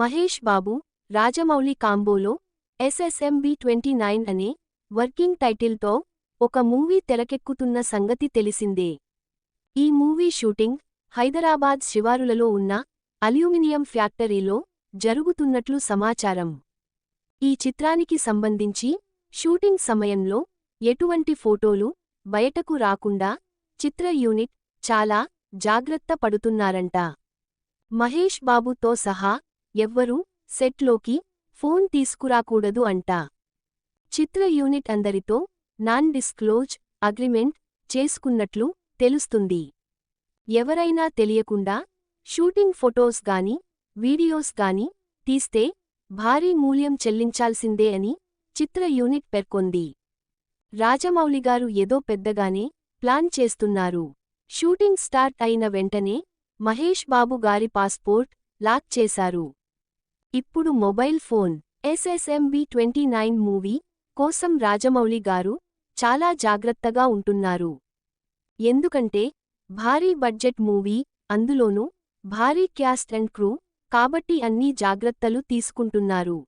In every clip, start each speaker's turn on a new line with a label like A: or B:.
A: మహేష్ బాబు రాజమౌళి కాంబోలో SSMB twenty nine అనే working టైటిల్తో ఒక మూవీ తెరకెక్కుతున్న సంగతి తెలిసిందే. ఈ మూవీ షూటింగ్ హైదరాబాద్ శివారులలో ఉన్న అల్యూమినియం ఫ్యాక్టరీలో జరుగుతున్నట్లు సమాచారం. ఈ చిత్రానికి సంబంధించి షూటింగ్ సమయంలో ఎటువంటి ఫోటోలు బయటకు రాకుండా చిత్ర యూనిట్ చాలా జాగ్రత్త పడుతున్నారంట. మహేష్ బాబుతో సహా ఎవ్వరూ సెట్లోకి ఫోన్ తీసుకురాకూడదు అంట. చిత్ర యూనిట్ అందరితో నాన్ డిస్క్లోజ్ అగ్రిమెంట్ చేసుకున్నట్లు తెలుస్తుంది. ఎవరైనా తెలియకుండా షూటింగ్ ఫొటోస్ గాని వీడియోస్ గాని తీస్తే భారీ మూల్యం చెల్లించాల్సిందే అని చిత్ర యూనిట్ పేర్కొంది. రాజమౌళిగారు ఏదో పెద్దగానే ప్లాన్ చేస్తున్నారు. షూటింగ్ స్టార్ట్ అయిన వెంటనే మహేష్ బాబు గారి పాస్పోర్ట్ లాక్ చేశారు. ఇప్పుడు mobile phone SSMB twenty nine movie కోసం రాజమౌళి గారు చాలా జాగ్రత్తగా ఉంటున్నారు. ఎందుకంటే భారీ బడ్జెట్ మూవీ అందులోనూ భారీ క్యాస్ట్ అండ్ క్రూ కాబట్టి అన్ని జాగ్రత్తలు తీసుకుంటున్నారు.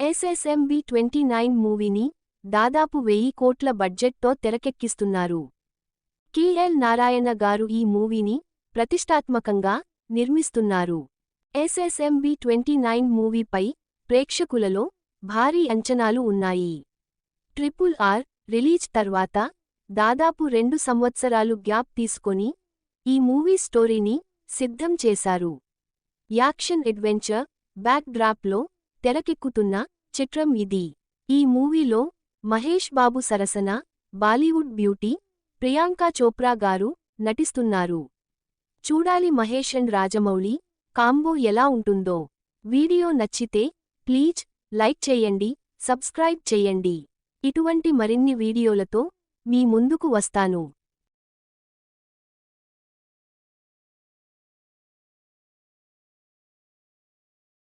A: ఎస్ఎస్ఎంబి ట్వంటీ నైన్ మూవీని దాదాపు వెయ్యి కోట్ల బడ్జెట్తో తెరకెక్కిస్తున్నారు. కెఎల్ నారాయణ గారు ఈ మూవీని ప్రతిష్టాత్మకంగా నిర్మిస్తున్నారు. ఎస్ఎస్ఎంబి ట్వంటీ నైన్ మూవీపై ప్రేక్షకులలో భారీ అంచనాలు ఉన్నాయి. ట్రిపుల్ ఆర్ రిలీజ్ తర్వాత దాదాపు రెండు సంవత్సరాలు గ్యాప్ తీసుకొని ఈ మూవీ స్టోరీని సిద్ధం చేశారు. యాక్షన్ అడ్వెంచర్ బ్యాక్ డ్రాప్లో తెరకెక్కుతున్న చిత్రం ఇది. ఈ మూవీలో మహేష్ బాబు సరసన బాలీవుడ్ బ్యూటీ ప్రియాంకా చోప్రా గారు నటిస్తున్నారు. చూడాలి మహేష్ అండ్ రాజమౌళి కాంబో ఎలా ఉంటుందో. వీడియో నచ్చితే ప్లీజ్ లైక్ చేయండి సబ్స్క్రైబ్ చేయండి. ఇటువంటి మరిన్ని వీడియోలతో మీ ముందుకు వస్తాను.